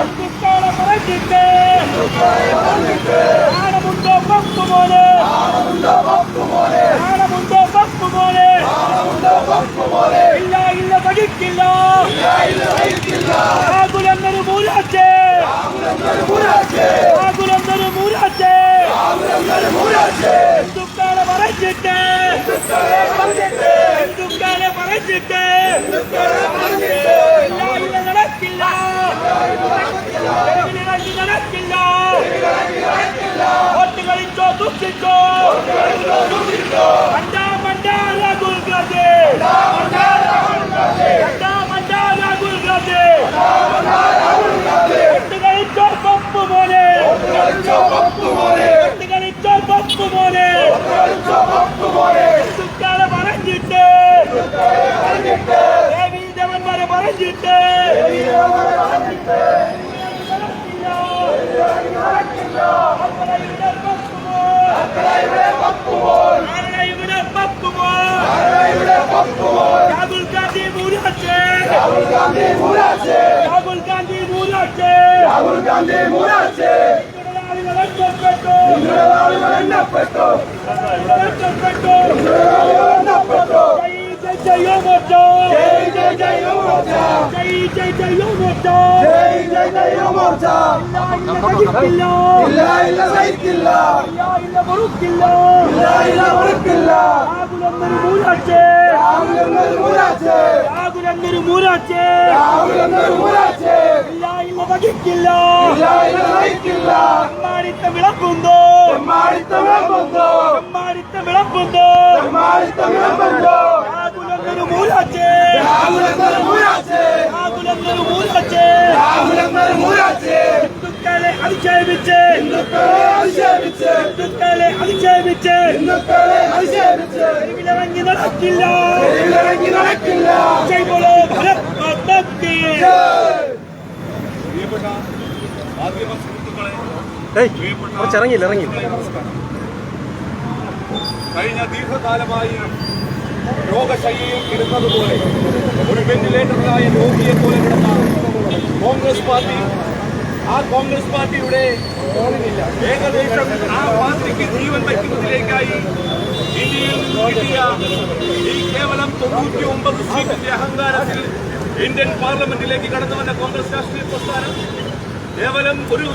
ഹിന്ദുക്കളെ പറഞ്ഞിട്ട് ആണമുണ്ടോ പപ്പ് പോലെ ആണമുണ്ടോ പപ്പ് പോലെ ഇല്ല ഇല്ല പഠിക്കില്ല ആകുലെന്നൊരു മൂലാച്ചേ ആകുലെന്നൊരു മൂലാച്ചേ ഹിന്ദുക്കളെ പറഞ്ഞിട്ട് ഹിന്ദുക്കാരെ പറഞ്ഞിട്ട് ഇല്ല どっち行こう？രാഹുൽ ഗാന്ധി മൂലാച്ചേ രാഹുൽ ഗാന്ധി മൂലാച്ചേ തൊഴിലാളികളെ കൊല്ലപ്പെട്ടു എണ്ണപ്പെട്ടു കൊല്ലപ്പെട്ടു മൂരാച്ചേ. ഇല്ല ഇല്ല ഇല്ല ഇല്ല രാഹുൽ രാഹുൽ എന്നൊരു മൂലാച്ചേ ഇല്ല ഇല്ല വഹിക്കില്ല. ഇല്ല ഇല്ല സഹിക്കില്ല എമ്മാടിത്ത വിളമ്പുന്നു എമ്മാടിത്തം വിളമ്പുന്നു എമ്മാടിത്ത വിളമ്പുന്നു എമ്മാടിത്തം വിളമ്പുന്നു രാഹുലെന്നൊരു മൂലാച്ചേ രാഹുൽ എന്നൊരു മൂലാച്ചേ രാഹുൽ മൂലാച്ചേ ഹിന്ദുക്കളെ അധിക്ഷേപിച്ച്. ഹിന്ദുക്കളെ അധിക്ഷേപിച്ച്. ഹിന്ദുക്കളെ അധിക്ഷേപിച്ച്. ഹിന്ദുക്കളെ അധിക്ഷേപിച്ച്. തെരുവിലിറങ്ങി നടക്കില്ല. തെരുവിലിറങ്ങി നടക്കില്ല. ജയ് ബോളോ ഭരത് പ്രിയപ്പെട്ട മാധ്യമ സുഹൃത്തുക്കളെ കഴിഞ്ഞ ദീർഘകാലമായി രോഗശൈലിയിൽ കിടന്നതുപോലെ ഒരു വെന്റിലേറ്ററിലായ രോഗിയെ പോലെ കിടന്ന കോൺഗ്രസ് പാർട്ടി ആ കോൺഗ്രസ് പാർട്ടിയുടെ ഏകദേശം ആ പാർട്ടിക്ക് ജീവൻ വയ്ക്കുന്നതിലേക്കായി ഇന്ത്യയിൽ കിട്ടിയ ഈ കേവലം തൊണ്ണൂറ്റി ഒമ്പത് സീറ്റിന്റെ അഹങ്കാരത്തിൽ ഇന്ത്യൻ പാർലമെന്റിലേക്ക് കടന്നു വന്ന കോൺഗ്രസ് രാഷ്ട്രീയ പ്രസ്ഥാനം കേവലം ഒരു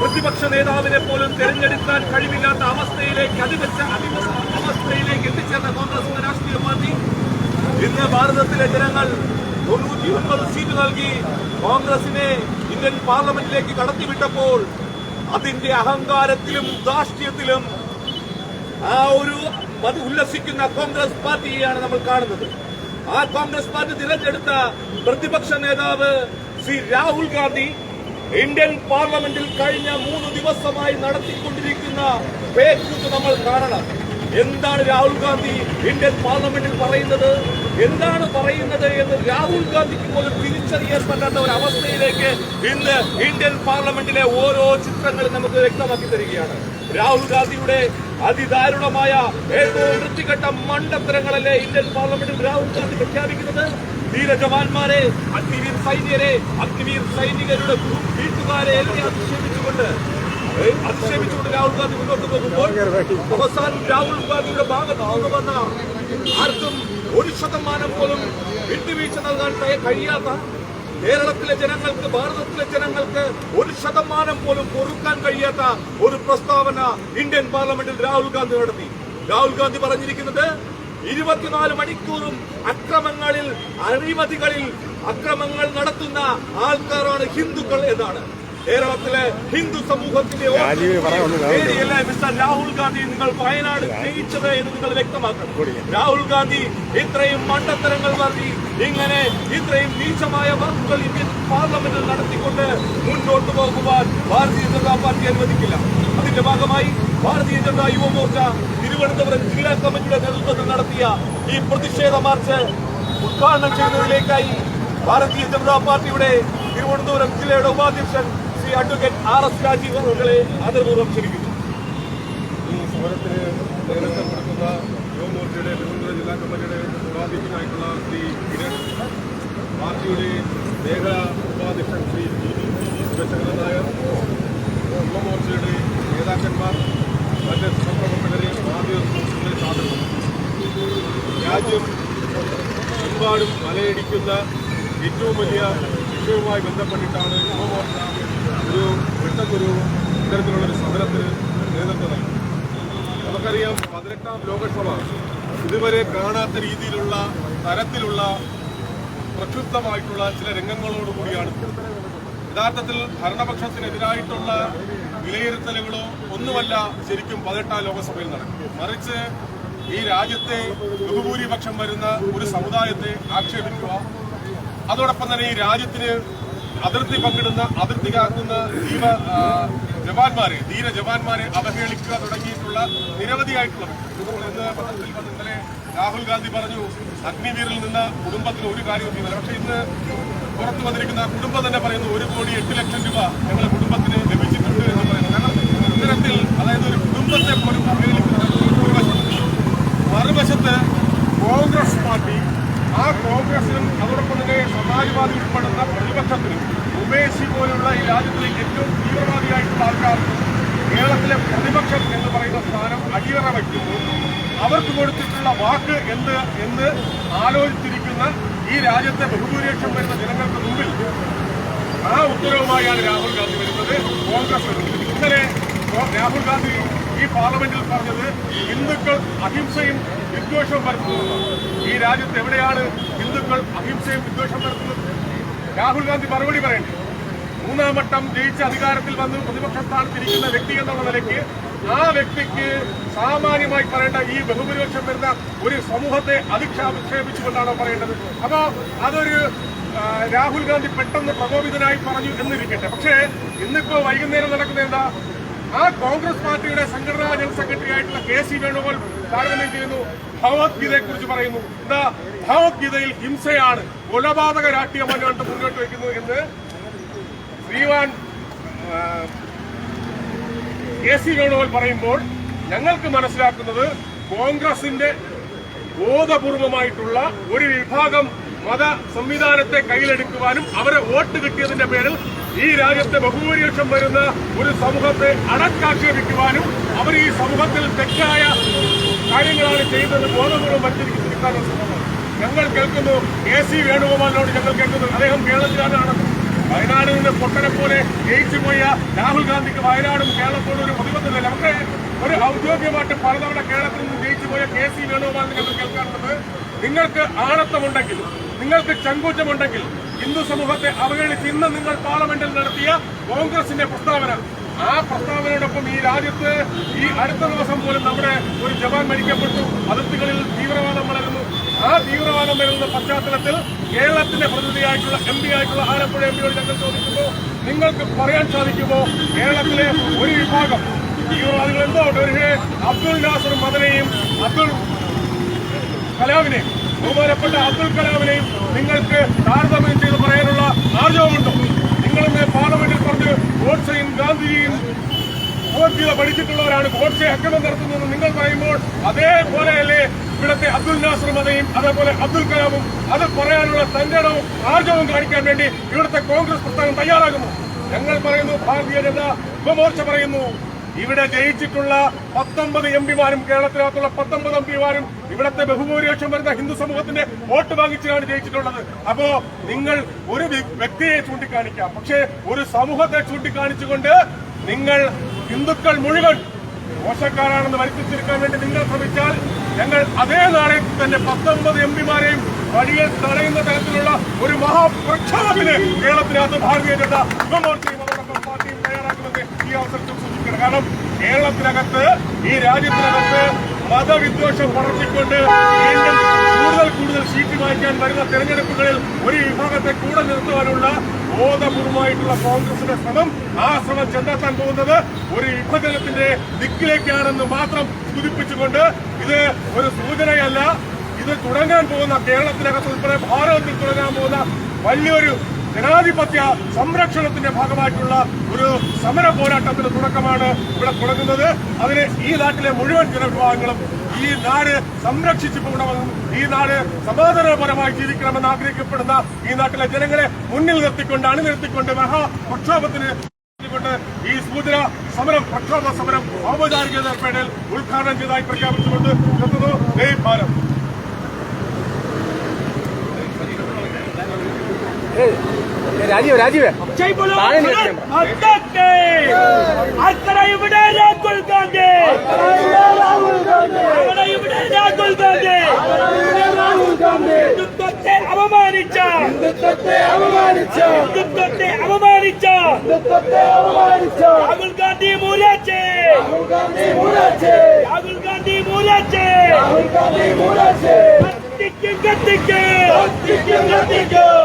പ്രതിപക്ഷ നേതാവിനെ പോലും തെരഞ്ഞെടുക്കാൻ കഴിവില്ലാത്ത അവസ്ഥയിലേക്ക് അതിവച്ച അതിവ- അവസ്ഥയിലേക്ക് എത്തിച്ചേർന്ന കോൺഗ്രസ് രാഷ്ട്രീയ പാർട്ടി ഇന്ന് ഭാരതത്തിലെ ജനങ്ങൾ തൊണ്ണൂറ്റി ഒൻപത് സീറ്റ് നൽകി കോൺഗ്രസിനെ ഇന്ത്യൻ പാർലമെന്റിലേക്ക് കടത്തിവിട്ടപ്പോൾ അതിന്റെ അഹങ്കാരത്തിലും ധാർഷ്ട്യത്തിലും ആ ഒരു ഉല്ലസിക്കുന്ന കോൺഗ്രസ് പാർട്ടിയെയാണ് നമ്മൾ കാണുന്നത്. ആ കോൺഗ്രസ് പാർട്ടി തിരഞ്ഞെടുത്ത പ്രതിപക്ഷ നേതാവ് ശ്രീ രാഹുൽ ഗാന്ധി ഇന്ത്യൻ പാർലമെന്റിൽ കഴിഞ്ഞ മൂന്ന് ദിവസമായി നടത്തിക്കൊണ്ടിരിക്കുന്ന ഫേക്ക് നമ്മൾ കാണണം. എന്താണ് രാഹുൽ ഗാന്ധി ഇന്ത്യൻ പാർലമെന്റിൽ പറയുന്നത്? എന്താണ് പറയുന്നത് എന്ന് രാഹുൽ ഗാന്ധിക്ക് പോലും തിരിച്ചറിയാൻ പറ്റാത്ത ഒരു അവസ്ഥയിലേക്ക് ഇന്ന് ഇന്ത്യൻ പാർലമെന്റിലെ ഓരോ ചിത്രങ്ങളും നമുക്ക് വ്യക്തമാക്കി തരികയാണ്. രാഹുൽ ഗാന്ധിയുടെ അതിദാരുണമായ ഏറ്റവും വൃത്തികെട്ട മണ്ടത്തരങ്ങളല്ലേ ഇന്ത്യൻ പാർലമെന്റിൽ രാഹുൽ ഗാന്ധി പ്രഖ്യാപിക്കുന്നത്? ധീര ജവാന്മാരെ അഗ്നിവീർ സൈന്യരെ അഗ്നിവീർ സൈനികരുടെ വീട്ടുകാരെ എല്ലാം അധിക്ഷേപിച്ചുകൊണ്ട് അധിക്ഷേപിച്ചുകൊണ്ട് രാഹുൽ ഗാന്ധി മുന്നോട്ട് പോകുമ്പോൾ അവസാനം രാഹുൽ ഗാന്ധിയുടെ ഭാഗത്ത് വന്ന ആർക്കും ഒരു ശതമാനം പോലും വിട്ടുവീഴ്ച നൽകാൻ കഴി- കഴിയാത്ത കേരളത്തിലെ ജനങ്ങൾക്ക് ഭാരതത്തിലെ ജനങ്ങൾക്ക് ഒരു ശതമാനം പോലും പൊറുക്കാൻ കഴിയാത്ത ഒരു പ്രസ്താവന ഇന്ത്യൻ പാർലമെന്റിൽ രാഹുൽ ഗാന്ധി നടത്തി. രാഹുൽ ഗാന്ധി പറഞ്ഞിരിക്കുന്നത് ഇരുപത്തിനാല് മണിക്കൂറും അക്രമങ്ങളിൽ അഴിമതികളിൽ അക്രമങ്ങൾ നടത്തുന്ന ആൾക്കാരാണ് ഹിന്ദുക്കൾ എന്നാണ്. കേരളത്തിലെ ഹിന്ദു സമൂഹത്തിന്റെ പേടിയല്ല മിസ്റ്റർ രാഹുൽ ഗാന്ധി നിങ്ങൾ വയനാട് ജയിച്ചത് എന്ന് നിങ്ങൾ വ്യക്തമാക്കണം. രാഹുൽ ഗാന്ധി ഇത്രയും മണ്ടത്തരങ്ങൾ നടത്തി ഇങ്ങനെ ഇത്രയും നീചമായ വാക്കുകൾ ഇന്ത്യൻ പാർലമെന്റിൽ നടത്തിക്കൊണ്ട് മുന്നോട്ട് പോകുവാൻ ഭാരതീയ ജനതാ പാർട്ടി അനുവദിക്കില്ല. അതിന്റെ ഭാഗമായി ഭാരതീയ ജനതാ യുവമോർച്ച തിരുവനന്തപുരം ജില്ലാ കമ്മിറ്റിയുടെ നേതൃത്വത്തിൽ നടത്തിയ ഈ പ്രതിഷേധ മാർച്ച് ഉദ്ഘാടനം ചെയ്യുന്നതിലേക്കായി ഭാരതീയ ജനതാ പാർട്ടിയുടെ തിരുവനന്തപുരം ജില്ലയുടെ ഉപാധ്യക്ഷൻ Shri advocate R S Rajeev അവരെ ആദരപൂർവം ക്ഷണിക്കുന്നു. ഈ സമരത്തിന് നേതൃത്വം കൊടുക്കുന്ന യുവമോർച്ചയുടെ തിരുവനന്തപുരം ജില്ലാ ശ്രീ കിരൺ പാർട്ടിയുടെ മേഖലാ ഉപാധ്യക്ഷൻ ശ്രീ ടി വി ശിവശങ്കരൻ നായർ യുവമോർച്ചയുടെ നേതാക്കന്മാർ മറ്റ് സഹപ്രവർത്തകരെ മാധ്യമ സുഹൃത്തുക്കളെ സാധനം രാജ്യം എമ്പാടും അലയടിക്കുന്ന ഏറ്റവും വലിയ വിഷയവുമായി ബന്ധപ്പെട്ടിട്ടാണ് യുവമോർച്ച ഒരു പെട്ടെന്നൊരു ഇത്തരത്തിലുള്ളൊരു സമരത്തിന് നേതൃത്വം നൽകി. നമുക്കറിയാം പതിനെട്ടാം ലോകസഭ ഇതുവരെ കാണാത്ത രീതിയിലുള്ള തരത്തിലുള്ള പ്രക്ഷുബ്ധമായിട്ടുള്ള ചില രംഗങ്ങളോടുകൂടിയാണ് യഥാർത്ഥത്തിൽ ഭരണപക്ഷത്തിനെതിരായിട്ടുള്ള വിലയിരുത്തലുകളോ ഒന്നുമല്ല ശരിക്കും പതിനെട്ടാം ലോകസഭയിൽ നടക്കും മറിച്ച് ഈ രാജ്യത്തെ ബഹുഭൂരിപക്ഷം വരുന്ന ഒരു സമുദായത്തെ ആക്ഷേപിക്കുക അതോടൊപ്പം തന്നെ ഈ രാജ്യത്തിന് അതിർത്തി പങ്കിടുന്ന അതിർത്തി കാക്കുന്ന ജീവ ജവാന്മാരെ ധീര ജവാന്മാരെ അവഹേളിക്കുക തുടങ്ങിയിട്ടുള്ള ആയിട്ടുള്ളത് ഇന്ന് പത്രത്തിൽ ഇന്നലെ രാഹുൽ ഗാന്ധി പറഞ്ഞു അഗ്നിവീരിൽ നിന്ന് കുടുംബത്തിന് ഒരു കാര്യവും ചെയ്യുന്നില്ല പക്ഷേ ഇന്ന് പുറത്തു വന്നിരിക്കുന്ന കുടുംബം തന്നെ പറയുന്നു ഒരു കോടി എട്ട് ലക്ഷം രൂപ ഞങ്ങളുടെ കുടുംബത്തിന് ലഭിച്ചിട്ടുണ്ട് എന്ന് പറയുന്നത് കാരണം ഇത്തരത്തിൽ അതായത് ഒരു കുടുംബത്തെ പോലും അവഹേളിക്കുന്ന ഒരു വശത്ത് മറുവശത്ത് കോൺഗ്രസ് പാർട്ടി ആ കോൺഗ്രസിനും അതോടൊപ്പം തന്നെ സമാജ്വാദി ഉൾപ്പെടുന്ന പ്രതിപക്ഷത്തിനും ഉമേഷി പോലുള്ള ഈ രാജ്യത്തിലെ ഏറ്റവും തീവ്രവാദിയായിട്ടുള്ള ആൾക്കാർ കേരളത്തിലെ പ്രതിപക്ഷം എന്ന് പറയുന്ന സ്ഥാനം അടിയറ വയ്ക്കുന്നു. അവർക്ക് കൊടുത്തിട്ടുള്ള വാക്ക് എന്ത് എന്ന് ആലോചിച്ചിരിക്കുന്ന ഈ രാജ്യത്തെ ബഹുഭൂരിപക്ഷം വരുന്ന ജനങ്ങൾക്ക് മുമ്പിൽ ആ ഉത്തരവുമായാണ് രാഹുൽ ഗാന്ധി വരുന്നത്. കോൺഗ്രസ് ഇന്നലെ രാഹുൽ ഗാന്ധി ഈ പാർലമെന്റിൽ പറഞ്ഞത് ഹിന്ദുക്കൾ അഹിംസയും വിദ്വേഷവും പരത്തുന്നത് ഈ രാജ്യത്ത് എവിടെയാണ് ഹിന്ദുക്കൾ അഹിംസയും വിദ്വേഷം പരത്തുന്നത്? രാഹുൽ ഗാന്ധി മറുപടി പറയണ്ടേ മൂന്നാം വട്ടം ജയിച്ച് അധികാരത്തിൽ വന്ന് പ്രതിപക്ഷ സ്ഥാനത്തിരിക്കുന്ന വ്യക്തി എന്നുള്ള നിലയ്ക്ക് ആ വ്യക്തിക്ക് സാമാന്യമായി പറയേണ്ട ഈ ബഹുഭൂരിപക്ഷം വരുന്ന ഒരു സമൂഹത്തെ അധിക്ഷേപിച്ചുകൊണ്ടാണോ പറയേണ്ടത്? അപ്പോ അതൊരു രാഹുൽ ഗാന്ധി പെട്ടെന്ന് പ്രകോപിതനായി പറഞ്ഞു എന്നിരിക്കട്ടെ. പക്ഷേ ഇന്നിപ്പോ വൈകുന്നേരം നടക്കുന്ന എന്താ? ആ കോൺഗ്രസ് പാർട്ടിയുടെ സംഘടനാ ജനറൽ സെക്രട്ടറി ആയിട്ടുള്ള കെ സി വേണുഗോപാൽ താരതമ്യം ചെയ്യുന്നു. ഭഗവത്ഗീതയെ കുറിച്ച് പറയുന്നു. എന്താ ഭഗവത്ഗീതയിൽ ഹിംസയാണ് കൊലപാതക രാഷ്ട്രീയമാണ് മുന്നോട്ട് വയ്ക്കുന്നു എന്ന് ശ്രീവാൻ കെ സി വേണുഗോപാൽ പറയുമ്പോൾ ഞങ്ങൾക്ക് മനസ്സിലാക്കുന്നത് കോൺഗ്രസിന്റെ ബോധപൂർവമായിട്ടുള്ള ഒരു വിഭാഗം മത സംവിധാനത്തെ കയ്യിലെടുക്കുവാനും അവരെ വോട്ട് കിട്ടിയതിന്റെ പേരിൽ ഈ രാജ്യത്തെ ബഹുഭൂരിപക്ഷം വരുന്ന ഒരു സമൂഹത്തെ അടക്കാക്ഷേപിക്കുവാനും അവർ ഈ സമൂഹത്തിൽ തെറ്റായ കാര്യങ്ങളാണ് ചെയ്യുന്നത് ബോധപൂർവം ശ്രമമാണ് ഞങ്ങൾ കേൾക്കുന്നു. കെ സി വേണുഗോപാലിനോട് ഞങ്ങൾ കേൾക്കുന്നു. അദ്ദേഹം കേരളത്തിലാണ് വയനാട് നിന്ന് പൊട്ടനെ പോലെ ജയിച്ചു പോയ രാഹുൽ ഗാന്ധിക്ക് വയനാടും കേരളത്തോടും ഒരു പ്രതിബദ്ധമില്ല നമുക്ക് ഒരു ഔദ്യോഗികമായിട്ട് പലതവണ കേരളത്തിൽ നിന്ന് ജയിച്ചു പോയ കെ സി വേണുഗോപാലിന് ഞങ്ങൾ കേൾക്കാറുള്ളത് നിങ്ങൾക്ക് ആണത്തമുണ്ടെങ്കിൽ നിങ്ങൾക്ക് ചങ്കൂറ്റമുണ്ടെങ്കിൽ ഹിന്ദു സമൂഹത്തെ അവഗണിച്ച് ഇന്ന് നിങ്ങൾ പാർലമെന്റിൽ നടത്തിയ കോൺഗ്രസിന്റെ പ്രസ്താവന. ആ പ്രസ്താവനയോടൊപ്പം ഈ രാജ്യത്ത് ഈ അടുത്ത ദിവസം പോലും നമ്മുടെ ഒരു ജവാൻ മരിക്കപ്പെട്ടു. അതിർത്തികളിൽ തീവ്രവാദം വളരുന്നു. ആ തീവ്രവാദം വരുന്ന പശ്ചാത്തലത്തിൽ കേരളത്തിന്റെ പ്രതിനിധിയായിട്ടുള്ള എം പി ആയിട്ടുള്ള ആലപ്പുഴ എം പിയോട് ഞങ്ങൾ ചോദിക്കുമ്പോൾ നിങ്ങൾക്ക് പറയാൻ സാധിക്കുമോ? കേരളത്തിലെ ഒരു വിഭാഗം തീവ്രവാദികൾ എന്തോ ഒരു അബ്ദുൾ നാസർ മദനയും അബ്ദുൾ കലാമിനെയും ബഹുമാനപ്പെട്ട അബ്ദുൽ കലാമിനെയും നിങ്ങൾക്ക് താരതമ്യം ചെയ്ത് പറയാനുള്ള ആർജവമുണ്ടോ. നിങ്ങളിന്ന് പാർലമെന്റിൽ പറഞ്ഞ് ഗോഡ്സെയും ഗാന്ധിജിയും ഗോഡ്സിയെ പഠിച്ചിട്ടുള്ളവരാണ്. ഗോഡ്സെ അക്രമം നടത്തുന്നത് നിങ്ങൾ പറയുമ്പോൾ അതേപോലെയല്ലേ ഇവിടുത്തെ അബ്ദുൽ നാസർ മതയും അതേപോലെ അബ്ദുൽ കലാമും അത് പറയാനുള്ള തന്റെ ആർജവും കാണിക്കാൻ വേണ്ടി ഇവിടുത്തെ കോൺഗ്രസ് പ്രസ്ഥാനം തയ്യാറാകുന്നു. ഞങ്ങൾ പറയുന്നു ഭാരതീയ ജനത യുവമോർച്ച പറയുന്നു. ഇവിടെ ജയിച്ചിട്ടുള്ള പത്തൊമ്പത് എം പിമാരും കേരളത്തിനകത്തുള്ള പത്തൊമ്പത് എം പിമാരും ഇവിടത്തെ ബഹുഭൂരിപക്ഷം വരുന്ന ഹിന്ദു സമൂഹത്തിന്റെ വോട്ട് വാങ്ങിച്ചാണ് ജയിച്ചിട്ടുള്ളത്. അപ്പോ നിങ്ങൾ ഒരു വ്യ- വ്യക്തിയെ ചൂണ്ടിക്കാണിക്കാം. പക്ഷേ ഒരു സമൂഹത്തെ ചൂണ്ടിക്കാണിച്ചുകൊണ്ട് നിങ്ങൾ ഹിന്ദുക്കൾ മുഴുവൻ മോശക്കാരാണെന്ന് വരുത്തിച്ചെടുക്കാൻ വേണ്ടി നിങ്ങൾ ശ്രമിച്ചാൽ ഞങ്ങൾ അതേ നാളെ തന്നെ പത്തൊമ്പത് എം പിമാരെയും വഴിയെ തടയുന്ന തരത്തിലുള്ള ഒരു മഹാപ്രക്ഷോഭത്തിന് കേരളത്തിനകത്ത് ഭാരതീയ ജനതാ യുവമോർച്ചയും അതോടൊപ്പം പാർട്ടിയും തയ്യാറാക്കുമെന്ന് ഈ അവസരത്തിൽ കാരണം കേരളത്തിനകത്ത് ഈ രാജ്യത്തിനകത്ത് മതവിദ്വേഷം വളർത്തിക്കൊണ്ട് വീണ്ടും കൂടുതൽ കൂടുതൽ സീറ്റ് വാങ്ങിക്കാൻ വരുന്ന തെരഞ്ഞെടുപ്പുകളിൽ ഒരു വിഭാഗത്തെ കൂടെ നിർത്തുവാനുള്ള ബോധപൂർവമായിട്ടുള്ള കോൺഗ്രസിന്റെ ശ്രമം ആ ശ്രമം ചെന്നെത്താൻ പോകുന്നത് ഒരു വിഭജനത്തിന്റെ ദിക്കിലേക്കാണെന്ന് മാത്രം സൂചിപ്പിച്ചുകൊണ്ട് ഇത് ഒരു സൂചനയല്ല. ഇത് തുടങ്ങാൻ പോകുന്ന കേരളത്തിനകത്ത് ഉൾപ്പെടെ ഭാരതത്തിൽ തുടങ്ങാൻ പോകുന്ന വലിയൊരു ജനാധിപത്യ സംരക്ഷണത്തിന്റെ ഭാഗമായിട്ടുള്ള ഒരു സമര പോരാട്ടത്തിന് തുടക്കമാണ് ഇവിടെ തുടങ്ങുന്നത്. അതിന് ഈ നാട്ടിലെ മുഴുവൻ ജനവിഭാഗങ്ങളും ഈ നാട് സംരക്ഷിച്ചു പോകണമെന്നും ഈ നാട് സമാധാനപരമായി ജീവിക്കണമെന്ന് ആഗ്രഹിക്കപ്പെടുന്ന ഈ നാട്ടിലെ ജനങ്ങളെ മുന്നിൽ നിർത്തിക്കൊണ്ട് അണിനിർത്തിക്കൊണ്ട് മഹാ പ്രക്ഷോഭത്തിന് കൊണ്ട് ഈ സൂചന സമരം പ്രക്ഷോഭ സമരം ഔപചാരിക പേരിൽ ഉദ്ഘാടനം ചെയ്തതായി പ്രഖ്യാപിച്ചുകൊണ്ട് എത്തുന്നു ജയ് ഭാരത്. രാജീവ് രാജീവ്. ഇവിടെ രാഹുൽ ഗാന്ധി ഇവിടെ രാഹുൽ ഗാന്ധി രാഹുൽ ഗാന്ധി. ഹിന്ദുത്വത്തെ അപമാനിച്ച ഹിന്ദുത്വത്തെ അപമാനിച്ച ഹിന്ദുത്വത്തെ അപമാനിച്ച. ഹിന്ദുത്വത്തെ അപമാനിച്ച. രാഹുൽ ഗാന്ധി മൂലാച്ചേ രാഹുൽ ഗാന്ധി മൂലാച്ചേ രാഹുൽ ഗാന്ധി മൂലാച്ചേ രാഹുൽ ഗാന്ധി മൂലാച്ചേ കത്തിക്കും കത്തിക്കും. കത്തിക്കും കത്തിക്കും.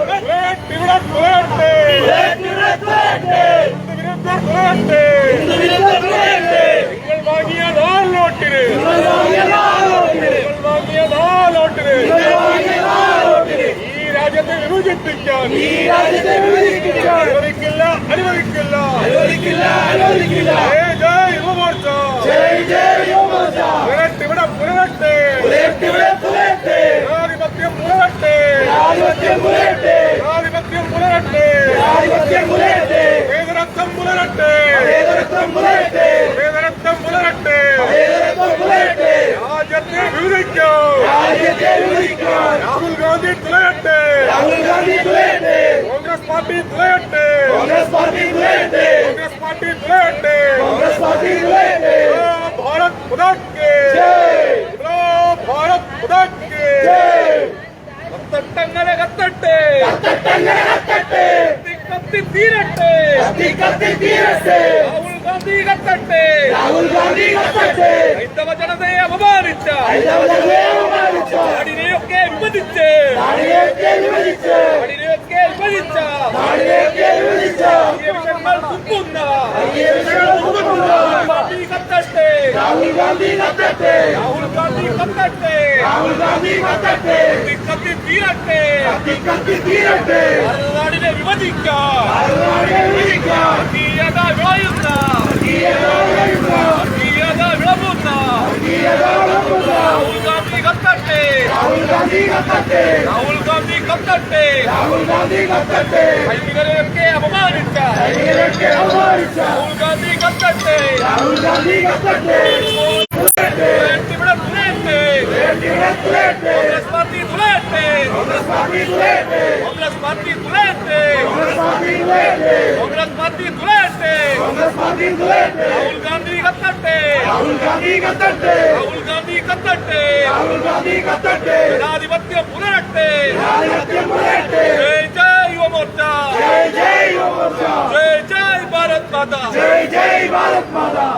ഈ രാജ്യത്തെ വിഭജിക്കാൻ അനുവദിക്കില്ല അനുവദിക്കില്ല അനുവദിക്കില്ല അനുവദിക്കില്ല ജയ് ജയ് യുവമോർച്ച ജയ് ജയ് യുവമോർച്ച പുരട്ടെ ഇവിടെ പുരട്ടെ പുലർത്തിവിടെ പുലർത്തെ ജനാധിപത്യം പുലരട്ടെ ആധിപത്യം പുലർത്തെ ജനാധിപത്യം പുലരട്ടെ ആധിപത്യം പുലർത്തെ വേദരത്വം പുലരട്ടെ വേദരത്വം പുലർത്തെ വേദരത്വം പുലരട്ടെ വേദരത്വം പുലർത്തെ രാജ്യത്തെ വിഭജിക്കോ രാജ്യത്തെ വിഭജിക്കാൻ രാഹുൽ ഗാന്ധി തുലയട്ടെ രാഹുൽ ഗാന്ധി തുലയട്ടെ കോൺഗ്രസ് പാർട്ടി തുലയട്ടെ കോൺഗ്രസ് പാർട്ടി തുലയട്ടെ കോൺഗ്രസ് പാർട്ടി തുലയട്ടെ കോൺഗ്രസ് പാർട്ടി തുലയട്ടെ ഭാരത് മുതാക്കെ ജയ് ഭാരത് മുതാക്കെ ജയ് കത്തട്ടങ്ങനെ കത്തട്ടെ കത്തട്ടങ്ങനെ കത്തട്ടെ കത്തി കത്തി തീരട്ടെ കത്തി കത്തി തീരട്ടെ രാഹുൽ ഗാന്ധി കത്തട്ടെ രാഹുൽ ഗാന്ധി കത്തട്ടെ ഹൈന്ദവ ജനതയെ അപമാനിച്ച ഹൈദരാബാദിനെ അപമാനിച്ച നാടിനെയൊക്കെ വിഭജിച്ച് നാടിനെയൊക്കെ രാഹുൽ ഗാന്ധി കത്തട്ടെ രാഹുൽ ഗാന്ധി കത്തട്ടെ സൈനികരെയൊക്കെ അപമാനിച്ച സൈനികരൊക്കെ അപമാനിച്ച രാഹുൽ ഗാന്ധി കത്തട്ടെ രാഹുൽ ഗാന്ധി കത്തട്ടെ ഇവിടെ തുലയട്ടെ കോൺഗ്രസ് പാർട്ടി കോൺഗ്രസ് പാർട്ടി തുലയട്ടെ കോൺഗ്രസ് പാർട്ടി തുലയട്ടെ കോൺഗ്രസ് പാർട്ടി തുലയട്ടെ കോൺഗ്രസ് പാർട്ടി തുലയട്ടെ കോൺഗ്രസ് പാർട്ടി തുലയട്ടെ രാഹുൽ ഗാന്ധി കത്തട്ടെ രാഹുൽ ഗാന്ധി കത്തട്ടെ രാഹുൽ ഗാന്ധി കത്തട്ടെ രാഹുൽ ഗാന്ധി കത്തട്ടെ ജനാധിപത്യം പുലരട്ടെ ജനാധിപത്യം പുലയട്ടെ ജയ് ജയ് യുവമോർച്ച ജയ് ജയ് യുവമോർച്ച ജയ് ജയ് ഭാരത് മാതാ ജയ് ജയ് ഭാരത് മാതാ